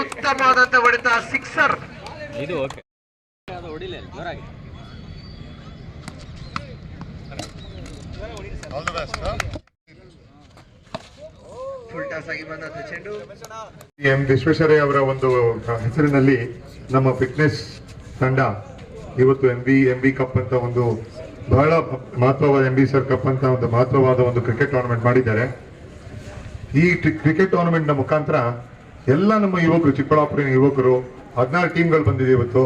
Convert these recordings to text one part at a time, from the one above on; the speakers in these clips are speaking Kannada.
ಉತ್ತಮವಾದಂತ ಹೊಡೆತ ಸಿಕ್ಸರ್. ಇದು ಓಕೆ. ಅದು ಜೋರಾಗಿ. ಫುಲ್ ಟಾಸ್ ಆಗಿ ಬಂದಂತ ಚೆಂಡು ಎಂ ವಿಶ್ವೇಶ್ವರಯ್ಯ ಅವರ ಒಂದು ಹೆಸರಿನಲ್ಲಿ ನಮ್ಮ ಫಿಟ್ನೆಸ್ ತಂಡ ಇವತ್ತು M B M B cup ಅಂತ ಒಂದು ಬಹಳ ಮಹತ್ವವಾದ ಎಂ ಬಿ ಸರ್ ಕಪ್ ಅಂತ ಒಂದು ಮಹತ್ವವಾದ ಒಂದು ಕ್ರಿಕೆಟ್ ಟೂರ್ನಮೆಂಟ್ ಮಾಡಿದ್ದಾರೆ. ಈ ಕ್ರಿಕೆಟ್ ಟೂರ್ನಮೆಂಟ್ನ ಮುಖಾಂತರ ಎಲ್ಲ ನಮ್ಮ ಯುವಕರು, ಚಿಕ್ಕಬಳ್ಳಾಪುರಿನ ಯುವಕರು, ಹದಿನಾರು ಟೀಮ್ಗಳು ಬಂದಿದೆ ಇವತ್ತು.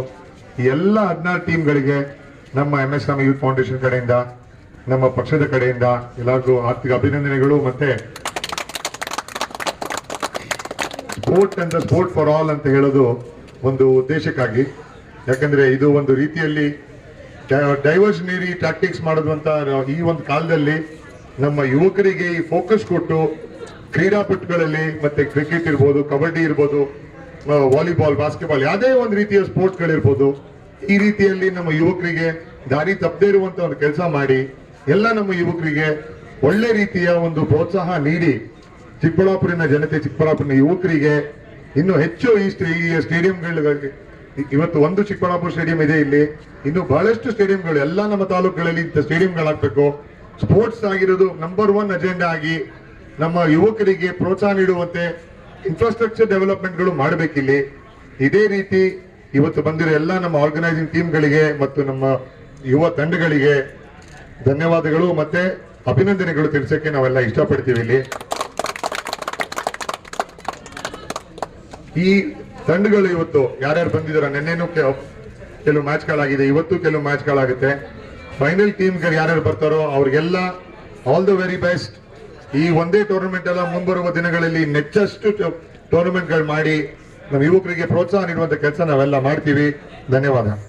ಈ ಎಲ್ಲ ಹದಿನಾರು ಟೀಮ್ಗಳಿಗೆ ನಮ್ಮ M S M youth foundation ಕಡೆಯಿಂದ, ನಮ್ಮ ಪಕ್ಷದ ಕಡೆಯಿಂದ ಎಲ್ಲರಿಗೂ ಆರ್ಥಿಕ ಅಭಿನಂದನೆಗಳು ಮತ್ತೆ ಸ್ಪೋರ್ಟ್ ಅಂತ ಸ್ಪೋರ್ಟ್ ಫಾರ್ ಆಲ್ ಅಂತ ಹೇಳೋದು ಒಂದು ಉದ್ದೇಶಕ್ಕಾಗಿ. ಯಾಕಂದ್ರೆ ಇದು ಒಂದು ರೀತಿಯಲ್ಲಿ ಡೈವರ್ಷನರಿ ಟ್ಯಾಕ್ಟಿಕ್ಸ್ ಮಾಡೋದಂತ ಈ ಒಂದು ಕಾಲದಲ್ಲಿ ನಮ್ಮ ಯುವಕರಿಗೆ ಈ ಫೋಕಸ್ ಕೊಟ್ಟು ಕ್ರೀಡಾಪಟುಗಳಲ್ಲಿ ಮತ್ತೆ ಕ್ರಿಕೆಟ್ ಇರ್ಬೋದು, ಕಬಡ್ಡಿ ಇರ್ಬೋದು ವಾಲಿಬಾಲ್ ಬಾಸ್ಕೆಟ್ಬಾಲ್ ಯಾವುದೇ ಒಂದು ರೀತಿಯ ಸ್ಪೋರ್ಟ್ಸ್ಗಳಿರ್ಬೋದು, ಈ ರೀತಿಯಲ್ಲಿ ನಮ್ಮ ಯುವಕರಿಗೆ ದಾರಿ ತಪ್ಪದೇ ಇರುವಂತ ಒಂದು ಕೆಲಸ ಮಾಡಿ, ಎಲ್ಲ ನಮ್ಮ ಯುವಕರಿಗೆ ಒಳ್ಳೆ ರೀತಿಯ ಒಂದು ಪ್ರೋತ್ಸಾಹ ನೀಡಿ, ಚಿಕ್ಕಬಳ್ಳಾಪುರಿನ ಜನತೆ, ಚಿಕ್ಕಬಳ್ಳಾಪುರಿನ ಯುವಕರಿಗೆ ಇನ್ನು ಹೆಚ್ಚು ಈ ಸ್ಟೇ- ಈ ಸ್ಟೇಡಿಯಂಗಳಿಗೆ, ಇವತ್ತು ಒಂದು ಚಿಕ್ಕಬಳ್ಳಾಪುರ ಸ್ಟೇಡಿಯಂ ಇದೆ ಇಲ್ಲಿ, ಇನ್ನು ಬಹಳಷ್ಟು ಸ್ಟೇಡಿಯಂಗಳು, ಎಲ್ಲ ನಮ್ಮ ತಾಲೂಕುಗಳಲ್ಲಿ ಇಂಥ ಸ್ಟೇಡಿಯಂಗಳಾಗಬೇಕು. ಸ್ಪೋರ್ಟ್ಸ್ ಆಗಿರೋದು ನಂಬರ್ ಒನ್ ಅಜೆಂಡಾ ಆಗಿ ನಮ್ಮ ಯುವಕರಿಗೆ ಪ್ರೋತ್ಸಾಹ ನೀಡುವಂತೆ ಇನ್ಫ್ರಾಸ್ಟ್ರಕ್ಚರ್ ಡೆವಲಪ್ಮೆಂಟ್ಗಳು ಮಾಡಬೇಕಿಲ್ಲಿ. ಇದೇ ರೀತಿ ಇವತ್ತು ಬಂದಿರೋ ಎಲ್ಲ ನಮ್ಮ ಆರ್ಗನೈಸಿಂಗ್ ಟೀಮ್ಗಳಿಗೆ ಮತ್ತು ನಮ್ಮ ಯುವ ತಂಡಗಳಿಗೆ ಧನ್ಯವಾದಗಳು ಮತ್ತೆ ಅಭಿನಂದನೆಗಳು ತಿಳಿಸಕ್ಕೆ ನಾವೆಲ್ಲ ಇಷ್ಟಪಡ್ತೀವಿ ಇಲ್ಲಿ. ಈ ತಂಡಗಳು ಇವತ್ತು ಯಾರ್ಯಾರು ಬಂದಿದಾರ ನಿನ್ನೆನೂ ಕೆಲವು ಮ್ಯಾಚ್ಗಳಾಗಿದೆ ಇವತ್ತು ಕೆಲವು ಮ್ಯಾಚ್ಗಳಾಗುತ್ತೆ ಫೈನಲ್ ಟೀಮ್ಗೆ ಯಾರ್ಯಾರು ಬರ್ತಾರೋ, ಅವ್ರಿಗೆಲ್ಲ ಆಲ್ ದ ವೆರಿ ಬೆಸ್ಟ್ ಈ ಒಂದೇ ಟೂರ್ನಮೆಂಟ್ ಎಲ್ಲ ಮುಂಬರುವ ದಿನಗಳಲ್ಲಿ ನೆಚ್ಚಷ್ಟು ಟೂರ್ನಮೆಂಟ್ಗಳು ಮಾಡಿ ನಮ್ಮ ಯುವಕರಿಗೆ ಪ್ರೋತ್ಸಾಹ ನೀಡುವಂತ ಕೆಲಸ ನಾವೆಲ್ಲ ಮಾಡ್ತೀವಿ. ಧನ್ಯವಾದ.